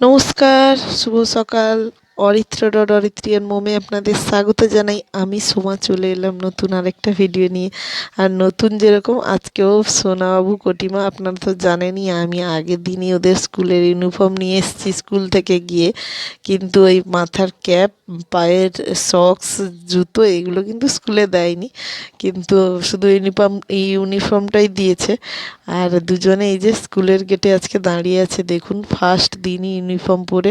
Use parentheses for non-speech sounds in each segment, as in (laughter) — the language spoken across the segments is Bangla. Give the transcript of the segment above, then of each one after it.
নমস্কার, শুভ সকাল। অরিত্র ডট অরিত্রিয়ান মোমে আপনাদের স্বাগত জানাই। আমি সোমা, চলে এলাম নতুন আরেকটা ভিডিও নিয়ে। আর নতুন যেরকম, আজকেও সোনাবাবু কটিমা, আপনারা তো জানেনই, আমি আগের দিনই ওদের স্কুলের ইউনিফর্ম নিয়ে এসেছি স্কুল থেকে গিয়ে। কিন্তু ওই মাথার ক্যাপ, পায়ের সক্স, জুতো, এগুলো কিন্তু স্কুলে দেয়নি। কিন্তু শুধু ইউনিফর্ম, এই ইউনিফর্মটাই দিয়েছে। আর দুজনে এই যে স্কুলের গেটে আজকে দাঁড়িয়ে আছে, দেখুন ফার্স্ট দিনই ইউনিফর্ম পরে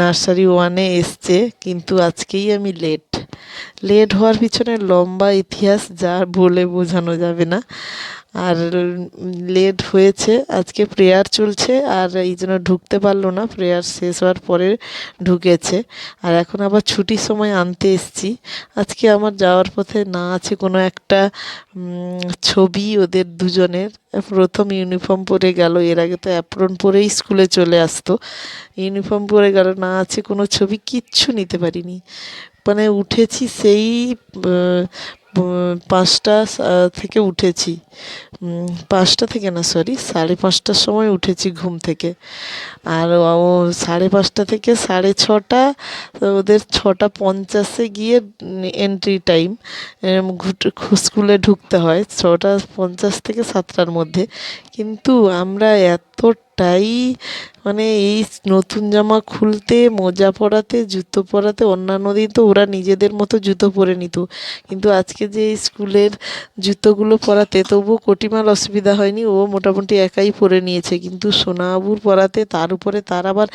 নার্সারি ওয়ানে এসছে, কিন্তু আজকেই আমি লেট লেট হওয়ার পিছনে লম্বা ইতিহাস, যা বলে বোঝানো যাবে না। আর লেট হয়েছে, আজকে প্রেয়ার চলছে, আর এই জন্য ঢুকতে পারল না প্রেয়ার শেষ হওয়ার পরে ঢুকেছে। আর এখন আবার ছুটির সময় আনতে এসছি। আজকে আমার যাওয়ার পথে না আছে কোনো একটা ছবি ওদের দুজনের। প্রথম ইউনিফর্ম পরে গেল, এর আগে তো অ্যাপ্রন পরেই স্কুলে চলে আসতো। ইউনিফর্ম পরে গেল, না আছে কোনো ছবি, কিচ্ছু নিতে পারিনি। মানে উঠেছি সেই পাঁচটা থেকে উঠেছি। পাঁচটা থেকে না সরি সাড়ে পাঁচটার সময় উঠেছি ঘুম থেকে। আর ও সাড়ে পাঁচটা থেকে সাড়ে ছটা ওদের ছটা পঞ্চাশে গিয়ে এন্ট্রি টাইম স্কুলে ঢুকতে হয়। ছটা পঞ্চাশ থেকে সাতটার মধ্যে। কিন্তু আমরা এতটাই মানে এই নতুন জামা খুলতে, মোজা পরাতে, জুতো পরাতে, অন্যান্য দিন তো ওরা নিজেদের মতো জুতো পরে নিত। কিন্তু আজকে যে স্কুলের জুতোগুলো পরাতে, তবুও কটিমার অসুবিধা হয়নি, ও মোটামুটি একাই পরে নিয়েছে। কিন্তু সোনাবাবুর পরাতে, তার উপরে তার আবার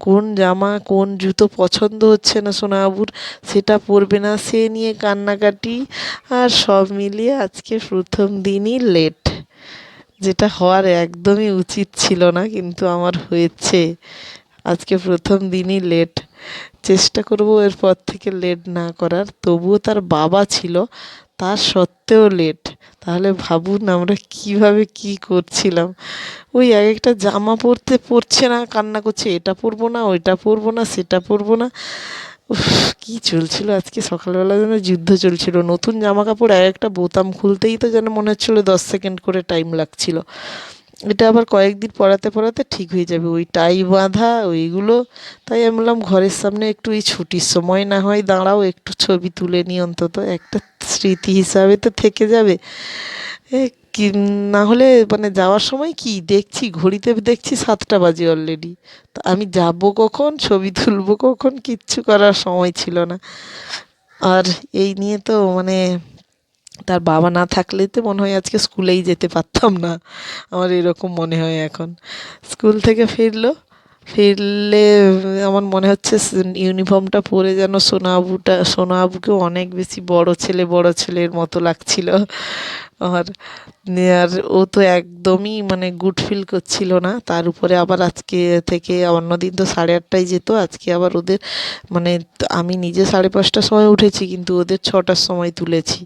কোন জামা, কোন জুতো পছন্দ হচ্ছে না সোনাবাবুর সেটা পরবে না। সে নিয়ে কান্নাকাটি, আর সব মিলিয়ে আজকে প্রথম দিনই লেট যেটা হওয়ার একদমই উচিত ছিল না, কিন্তু আমার হয়েছে। আজকে প্রথম দিনই লেট চেষ্টা করব এরপর থেকে লেট না করার। তবুও তার বাবা ছিল তার সত্ত্বেও লেট তাহলে ভাবুন আমরা কীভাবে কি করছিলাম। ওই এক একটা জামা পরতে পরছে না, কান্না করছে, এটা পরবো না, ওইটা পরবো না, সেটা পরবো না। উফ, কী চলছিল আজকে? সকালবেলা যেন যুদ্ধ চলছিল। নতুন জামা কাপড় এক একটা বোতাম খুলতেই তো যেন মনে হচ্ছিল দশ সেকেন্ড করে টাইম লাগছিল। এটা আবার কয়েকদিন পড়াতে পড়াতে ঠিক হয়ে যাবে। ওই টাই বাঁধা, ওইগুলো, তাই আমি বললাম ঘরের সামনে একটু এই ছুটির সময় না হয় দাঁড়াও, একটু ছবি তুলে নিই অন্তত। একটা স্মৃতি হিসাবে তো থেকে যাবে। এ কি না হলে মানে যাওয়ার সময় কি দেখছি, ঘড়িতে দেখছি সাতটা বাজে অলরেডি তা আমি যাব কখন, ছবি তুলবো কখন, কিচ্ছু করার সময় ছিল না। আর এই নিয়ে তো মানে তার বাবা না থাকলে তো মনে হয় আজকে স্কুলেই যেতে পারতাম না। আমার এরকম মনে হয় এখন। স্কুল থেকে ফিরলো, ফিরলে আমার মনে হচ্ছে ইউনিফর্মটা পরে যেন সোনাবুটা সোনাবুকে অনেক বেশি বড় ছেলে, বড় ছেলের মতো লাগছিল। আর আর ও তো একদমই মানে গুড ফিল করছিল না। তার উপরে আবার আজকে থেকে অন্যদিন তো সাড়ে আটটায় যেত। আজকে আবার ওদের মানে আমি নিজে সাড়ে পাঁচটার সময় উঠেছি, কিন্তু ওদের ছটার সময় তুলেছি।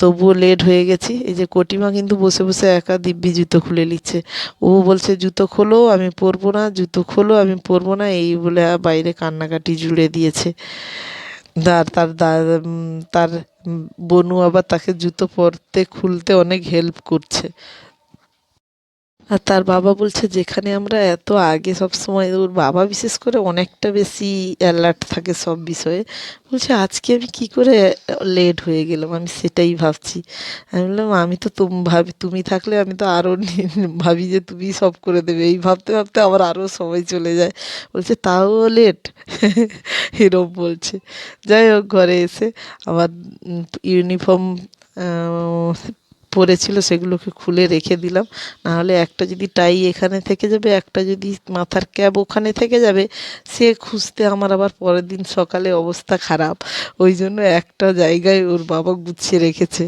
তবুও লেট হয়ে গেছি। এই যে কটিমা কিন্তু বসে বসে একা দিব্যি জুতো খুলে নিচ্ছে। ও বলছে, জুতো খোলো, আমি পরবো না, জুতো খোলো, আমি পরবো না। এই বলে বাইরে কান্নাকাটি জুড়ে দিয়েছে। তার তার তার বনু আবার তাকে জুতো পরতে খুলতে অনেক হেল্প করছে। আর তার বাবা বলছে, যেখানে আমরা এত আগে সব সময় ওর বাবা বিশেষ করে অনেকটা বেশি অ্যালার্ট থাকে সব বিষয়ে। বলছে, আজকে আমি কি করে লেট হয়ে গেলাম? আমি সেটাই ভাবছি। আমি বললাম, আমি তো তুম ভাবি, তুমি থাকলে আমি তো আরও (laughs) ভাবি যে তুমি সব করে দেবে। এই ভাবতে ভাবতে আমার আরও সময় চলে যায়। বলছে, তাও লেট (laughs) এরম বলছে। যাই হোক, ঘরে এসে আবার ইউনিফর্ম পরেছিল সেগুলোকে খুলে রেখে দিলাম। নাহলে একটা যদি টাই এখানে থেকে যাবে, একটা যদি মাথার ক্যাব ওখানে থেকে যাবে, সে খুঁজতে আমার আবার পরের দিন সকালে অবস্থা খারাপ। ওই জন্য একটা জায়গায় ওর বাবা গুছিয়ে রেখেছে।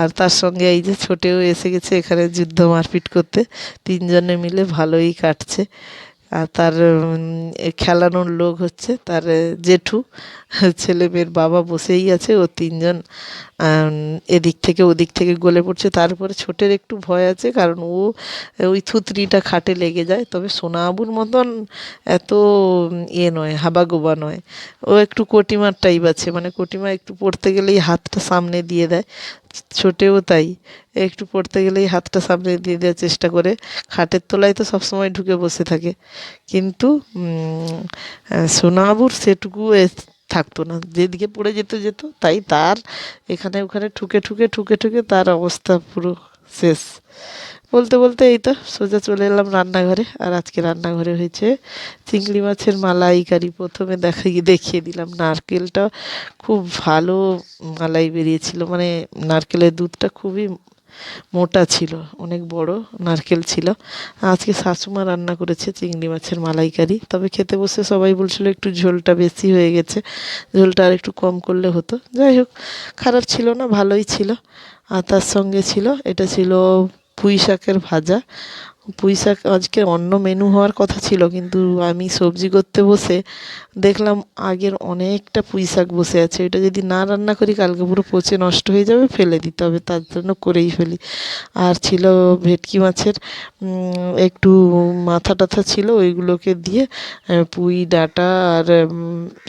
আর তার সঙ্গে এই যে ছোটেও এসে গেছে এখানে যুদ্ধ মারপিট করতে। তিনজনে মিলে ভালোই কাটছে। আর তার খেলানোর লোক হচ্ছে তার জেঠু। ছেলে মেয়ের বাবা বসেই আছে, ও তিনজন এদিক থেকে ওদিক থেকে গলে পড়ছে। তারপরে ছোটের একটু ভয় আছে, কারণ ও ওই থুতনিটা খাটে লেগে যায়। তবে সোনাবুর মতন এত ইয়ে নয়, হাবাগোবা নয়। ও একটু কটিমার টাইপ আছে মানে কটিমা একটু পড়তে গেলেই হাতটা সামনে দিয়ে দেয়। ছোটেও তাই। একটু পড়তে গেলেই হাতটা সামনে দিয়ে দেওয়ার চেষ্টা করে। খাটের তলায় তো সবসময় ঢুকে বসে থাকে। কিন্তু সোনাবুর সেটুকু থাকতো না। যেদিকে পড়ে যেত যেত, তাই তার এখানে ওখানে ঠুকে ঠুকে ঠুকে ঠুকে তার অবস্থা পুরো শেষ। বলতে বলতে এই তো সোজা চলে এলাম রান্নাঘরে, আর আজকে রান্নাঘরে হয়েছে চিংড়ি মাছের মালাইকারি। প্রথমে দেখাই দেখিয়ে দিলাম নারকেলটা, খুব ভালো মালাই বেরিয়েছিল। মানে নারকেলের দুধটা খুবই মোটা ছিল, অনেক বড় নারকেল ছিল। আজকে শাশুমা রান্না করেছে চিংড়ি মাছের মালাইকারি। তবে খেতে বসে সবাই বলছিল একটু ঝোলটা বেশি হয়ে গেছে, ঝোলটা আর একটু কম করলে হতো। যাই হোক, খারাপ ছিল না, ভালোই ছিল। আর তার সঙ্গে ছিল, এটা ছিল পুঁই শাকের ভাজা পুঁই শাক আজকে অন্য মেনু হওয়ার কথা ছিল, কিন্তু আমি সবজি করতে বসে দেখলাম আগের অনেকটা পুঁই শাক বসে আছে। এটা যদি না রান্না করি, কালকে পুরো পচে নষ্ট হয়ে যাবে, ফেলে দিতে হবে, তার জন্য করেই ফেলি। আর ছিল ভেটকি মাছের একটু মাথা টাথা ছিল, ওইগুলোকে দিয়ে পুঁই, ডাঁটা আর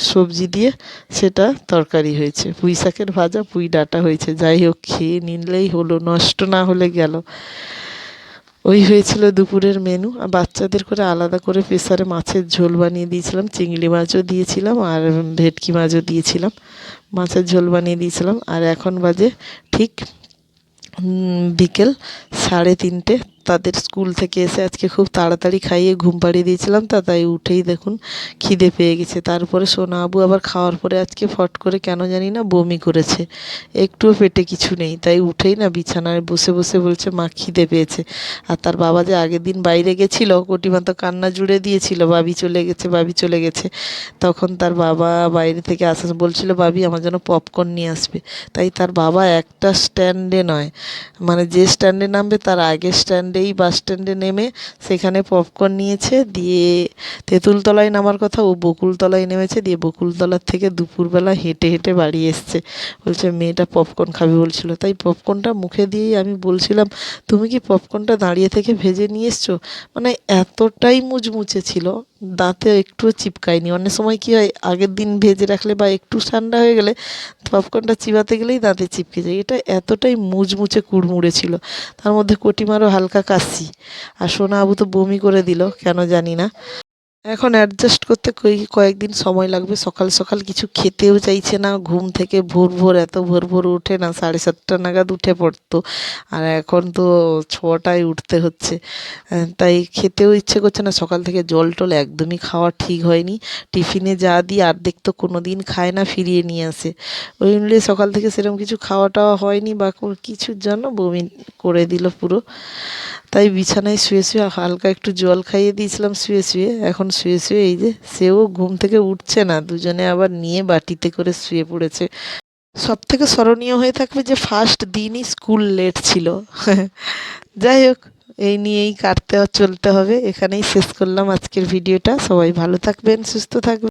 সবজি দিয়ে সেটা তরকারি হয়েছে। পুঁই শাকের ভাজা, পুঁই, ডাঁটা হয়েছে। যাই হোক, খেয়ে নিলেই হলো, নষ্ট না হলে গেল। ওই হয়েছিল দুপুরের মেনু আর বাচ্চাদের করে আলাদা করে প্রেসারে মাছের ঝোল বানিয়ে দিয়েছিলাম, চিংড়ি মাছও দিয়েছিলাম আর ভেটকি মাছও দিয়েছিলাম, মাছের ঝোল বানিয়ে দিয়েছিলাম, আর এখন বাজে ঠিক বিকেল সাড়ে তিনটে। তাদের স্কুল থেকে এসে আজকে খুব তাড়াতাড়ি খাইয়ে ঘুম পাড়িয়ে দিয়েছিলাম তা, তাই উঠেই দেখুন খিদে পেয়ে গেছে। তারপরে সোনা আবু আবার খাওয়ার পরে আজকে ফট করে কেন জানি না বমি করেছে। একটুও পেটে কিছু নেই, তাই উঠেই না বিছানায় বসে বসে বলছে, মা, খিদে পেয়েছে। আর তার বাবা যে আগের দিন বাইরে গেছিল, কটিমা তো কান্না জুড়ে দিয়েছিল বাবি চলে গেছে বাবি চলে গেছে। তখন তার বাবা বাইরে থেকে আসা বলছিল বাবি আমার জন্য পপকর্ন নিয়ে আসবে। তাই তার বাবা একটা স্ট্যান্ডে নয় মানে যে স্ট্যান্ডে নামবে তার আগের স্ট্যান্ডেই বাস স্ট্যান্ডে নেমে সেখানে পপকর্ন নিয়েছে, দিয়ে তেঁতুলতলায় নামার কথা, ও বকুলতলায় নেমেছে, দিয়ে বকুলতলার থেকে দুপুরবেলা হেঁটে হেঁটে বাড়ি এসছে। বলছে, মেয়েটা পপকর্ন খাবে বলছিল। তাই পপকর্নটা মুখে দিয়েই আমি বলছিলাম, তুমি কি পপকর্নটা দাঁড়িয়ে থেকে ভেজে নিয়ে এসছো? মানে এতটাই মুচমুচে ছিল। দাঁতে একটুও চিপকায়নি। অনেক সময় কি হয়, আগের দিন ভেজে রাখলে বা একটু ঠান্ডা হয়ে গেলে পপকর্নটা চিবাতে গেলেই দাঁতে চিপকে যায়। এটা এতটাই মুচমুচে কুড়মুড়ে ছিল। তার মধ্যে কটিমারও হালকা কাশি। আর সোনা আবু তো বমি করে দিল, কেন জানি না। এখন অ্যাডজাস্ট করতে কয়েকদিন সময় লাগবে। সকাল সকাল কিছু খেতেও চাইছে না। ঘুম থেকে ভোর ভোর এত ভোর ভোর উঠে না, সাড়ে সাতটা নাগাদ উঠে পড়তো। আর এখন তো ছটায় উঠতে হচ্ছে। তাই খেতেও ইচ্ছে করছে না। সকাল থেকে জল টল একদমই খাওয়া ঠিক হয়নি। টিফিনে যা দিই অর্ধেক তো কোনো দিন খায় না, ফিরিয়ে নিয়ে আসে। ওই মিলিয়ে সকাল থেকে সেরকম কিছু খাওয়া টাওয়া হয়নি বা কিছুর জন্য বমি করে দিল পুরো। তাই বিছানায় শুয়ে শুয়ে হালকা একটু জল খাইয়ে দিয়েছিলাম শুয়ে শুয়ে। এখন শুয়ে শুয়ে এই যে সেও ঘুম থেকে উঠছে না, দুজনে আবার নিয়ে বাটিতে করে শুয়ে পড়েছে। সব থেকে স্মরণীয় হয়ে থাকবে যে ফার্স্ট দিনই স্কুল লেট ছিল। (laughs) যাই হোক, এই নিয়েই কাটতে চলতে হবে। এখানেই শেষ করলাম আজকের ভিডিওটা সবাই ভালো থাকবেন, সুস্থ থাকবেন।